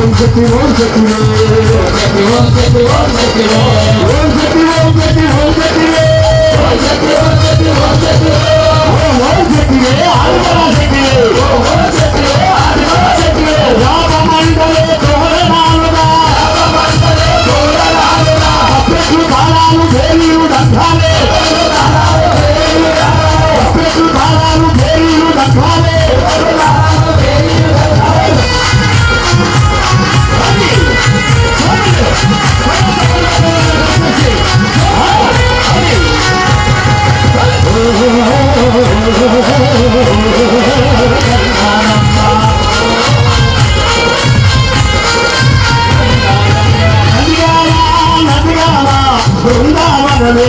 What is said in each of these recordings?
on, get it on, get it on, get it on, get it on, get it on, சொந்த மகளே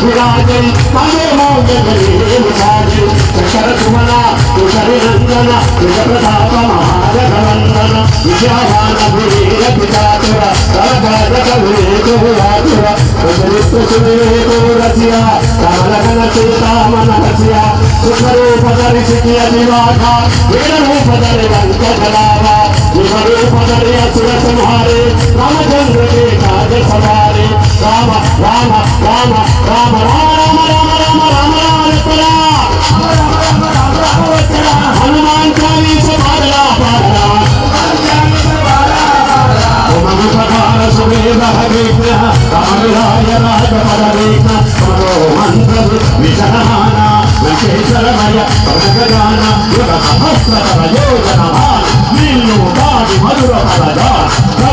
విరాజం పదోమోగేసాజు శరసుమన కుశరినందన కుశప్రతాప మహారఘవందన విజయవాన భువీర పితాతుర తరగారక వివేకు విరాతుర కుశరిత్ర సువివేకు రసియ కమలకన చేతామన రసియ సుఖరూపదరి సిద్ధియ నివాక వీరూపదరి లంక జలావ విశ్వరూపదరి అసుర సంహారే రామచంద్ర కే కాజ సంహారే రామ రామ రామ రామ రామ రామ రామ రామ రామ రామ హనుమాన్ చాలీస బాధలా బాధలా సువేద యుగ సహస్ర నీళ్ళు దాడి మధు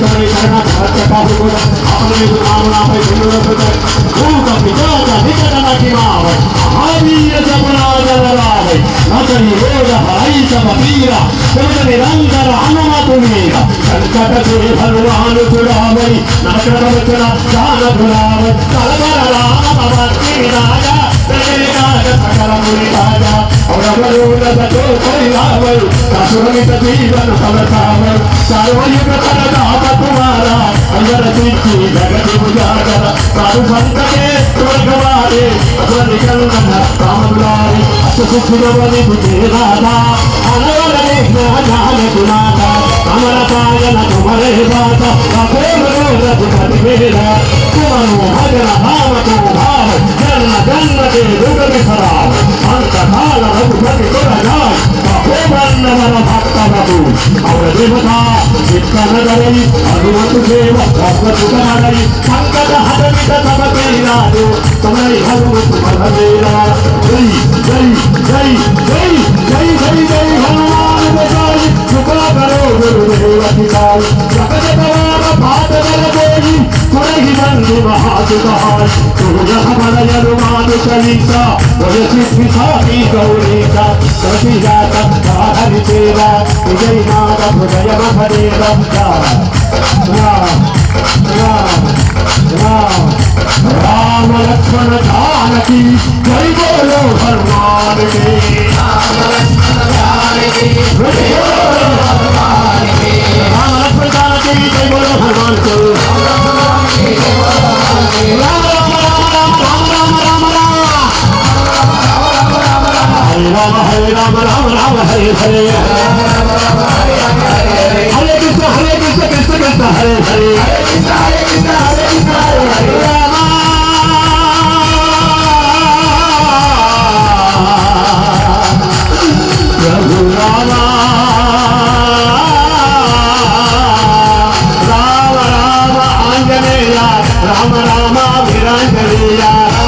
करना भाजपा को अपने चुनाव ना पे गुरुवर पे खूब का पिता का निकट ना की मावे हावी ये सपना जरा आवे ना कहीं रोज हराई सब पीरा तुम निरंतर हनुमा तुम्हें संकट से भगवान छुड़ावे ना करम चला जान भुलावे कलवर राम भगवान की राजा సురమిత జీవను సమసామరు సర్వయుగ తన కుమార అందర తీర్చి జగతి ఉదాకర తాను సంతకే స్వర్గవారే కుమరే బాధ रजपद मेरा तुम्हारो हजर भाव तो भाव जन्म जन्म के दुख विसराव अंत काल रघुपति तुम जाग तपोवन नमन भक्त प्रभु और देवता चित्त न डरई अनुमत देव भक्त सुख मनई संकट हटनी तब तेरा दो तुम्हारी हनुमत मन मेरा जय जय जय ಗೋವಿಂದ ಪ್ರದರ್ಶಿಸ ಶ್ರೀ ಗೌರೀತ ಪ್ರತಿಜಾತ ಹರಿದೇವ ವಿಜಯನಾಥ ಹೃದಯ ಭರೇದ ರಾಮ ರಾಮ ರಾಮ ಲಕ್ಷ್ಮಣ ಜಾನಕಿ ಜೈ ಬೋಲೋ ಭಗವಾನ್ ರಾಮ ಲಕ್ಷ್ಮಣ ಜಾನಕಿ حي الامر أمر أمر حي الحي حي قلت حي قلت قلت قلت حي الحي يا مولانا رام رام انجليا رام رام بيرانجليا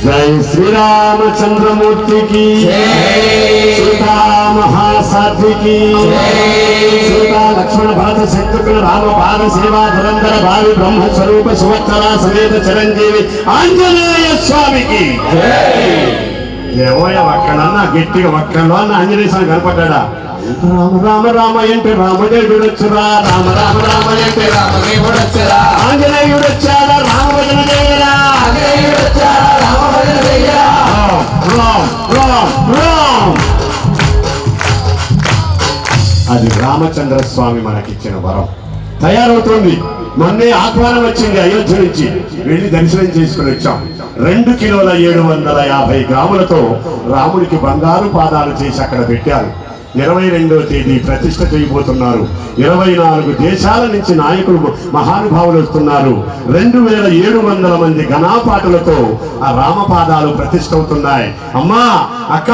జై శ్రీరామచంద్రమూర్తికి మహాసాధ్వికి సీతా లక్ష్మణ భరత శత్రుఘ్న రామ పాద సేవా ధురంధర భావి బ్రహ్మ స్వరూప సువత్తర సమేత చిరంజీవి ఆంజనేయ స్వామికి. ఏమోయ ఒక్కడన్నా గట్టిగా ఒక్కడో అన్న ఆంజనేయ స్వామి కనపడ్డా రామ రామ రామ అంటే రామదేవుడు వచ్చురా రామ రామ రామ అంటే రామదేవుడొచ్చరా? ఆంజనేయుడు వచ్చాడా రామభజన చేయరా రామదేవుడొచ్చరా రామ్ రామ్ రామ్. అది రామచంద్ర స్వామి మనకిచ్చిన వరం. తయారవుతోంది. మొన్నే ఆహ్వానం వచ్చింది అయోధ్య నుంచి. వెళ్ళి దర్శనం చేసుకుని వచ్చాం. రెండు కిలోల ఏడు వందల యాభై గ్రాములతో రాముడికి బంగారు పాదాలు చేసి అక్కడ పెట్టారు. ఇరవై రెండవ తేదీ ప్రతిష్ట చేయబోతున్నారు. ఇరవై నాలుగు దేశాల నుంచి నాయకులు మహానుభావులు వస్తున్నారు. రెండు వేల ఏడు వందల మంది ఘనాపాటలతో ఆ రామపాదాలు ప్రతిష్ట అవుతున్నాయి. అమ్మా అక్క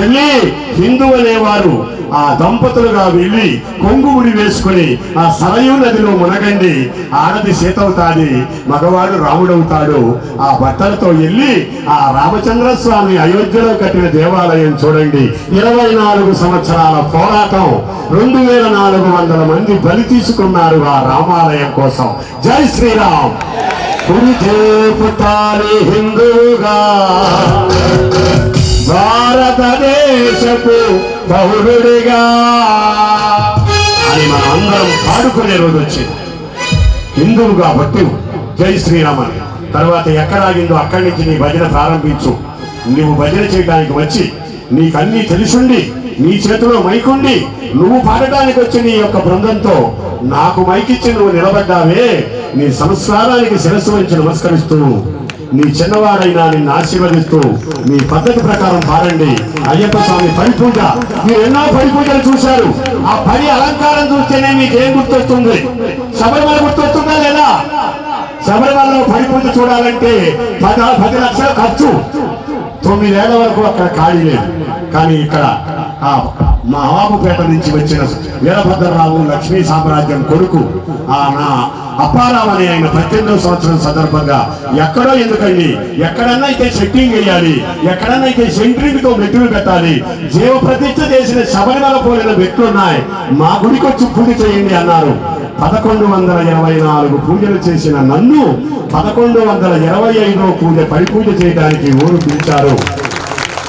చెల్లి హిందూ అనేవారు ఆ దంపతులుగా వెళ్ళి కొంగు ఉడి వేసుకుని ఆ సరయూ నదిలో మునగండి. ఆడది సీతవుతాది మగవాడు రాముడవుతాడు. ఆ బట్టలతో వెళ్ళి ఆ రామచంద్ర స్వామి అయోధ్యలో కట్టిన దేవాలయం చూడండి. ఇరవై నాలుగు సంవత్సరాల పోరాటం. రెండు వేల నాలుగు వందల మంది బలి తీసుకున్నారు ఆ రామాలయం కోసం. జై శ్రీరామ్. కుడితే పుట్టాలి హిందూగా భారతదేశపు పౌరుడిగా. అని మనం అందరం పాడుకునే రోజు వచ్చింది. హిందువు కాబట్టి జై శ్రీరామ్ అని. తర్వాత ఎక్కడ ఆగిందో అక్కడి నుంచి నీ భజన ప్రారంభించు. నువ్వు భజన చేయడానికి వచ్చి నీకన్నీ తెలిసుండి నీ చేతిలో మైకుండి నువ్వు పాడటానికి వచ్చి నీ యొక్క బృందంతో నాకు మైకిచ్చి నువ్వు నిలబడ్డావే. నీ సంస్కారానికి శిరస్సు నుంచి నమస్కరిస్తూ నీ చిన్నవాడైనా నిన్ను ఆశీర్వదిస్తూ మీ పద్ధతి ప్రకారం పారండి. అయ్యప్ప స్వామి పరిపూజ. మీరు ఎన్నో పరిపూజలు చూశారు. ఆ పని అలంకారం చూస్తేనే మీకు ఏం గుర్తొస్తుంది? శబరిమల గుర్తొస్తుందా లేదా? శబరిమలలో పరిపూజ చూడాలంటే పద పది లక్షల ఖర్చు. తొమ్మిదేళ్ళ వరకు అక్కడ ఖాళీ లేదు. కానీ ఇక్కడ ఆ మా అవాబుపేట నుంచి వచ్చిన వీరభద్రరావు లక్ష్మీ సామ్రాజ్యం కొడుకు ఆ నా అప్పారావు అనే ఆయన పద్దెనిమిదవ సంవత్సరం సందర్భంగా ఎక్కడో ఎందుకండి? ఎక్కడన్నా అయితే సెట్టింగ్ వేయాలి. ఎక్కడన్నా అయితే సెంట్రింగ్తో మెట్టులు పెట్టాలి. జీవ ప్రతిష్ఠ చేసిన శబరిమల పోలిన మెట్లున్నాయి మా గుడికి వచ్చి పూజ చేయండి అన్నారు. పదకొండు వందల ఇరవై నాలుగు పూజలు చేసిన నన్ను పదకొండు వందల ఇరవై ఐదో పూజ పరిపూజ చేయడానికి ఊరు పిలిచారు.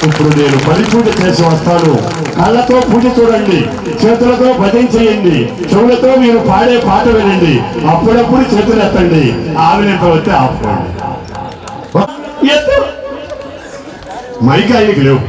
ఇప్పుడు నేను పడి పూజ చేసి వస్తాను. కళ్ళతో పూజ చూడండి చేతులతో భజన చేయండి చెవులతో మీరు పాడే పాట వినండి. అప్పుడప్పుడు చేతులు ఎత్తండి. ఆవినంత వస్తే ఆపుకోండి. ఎత్తు! మైక్ లేవు.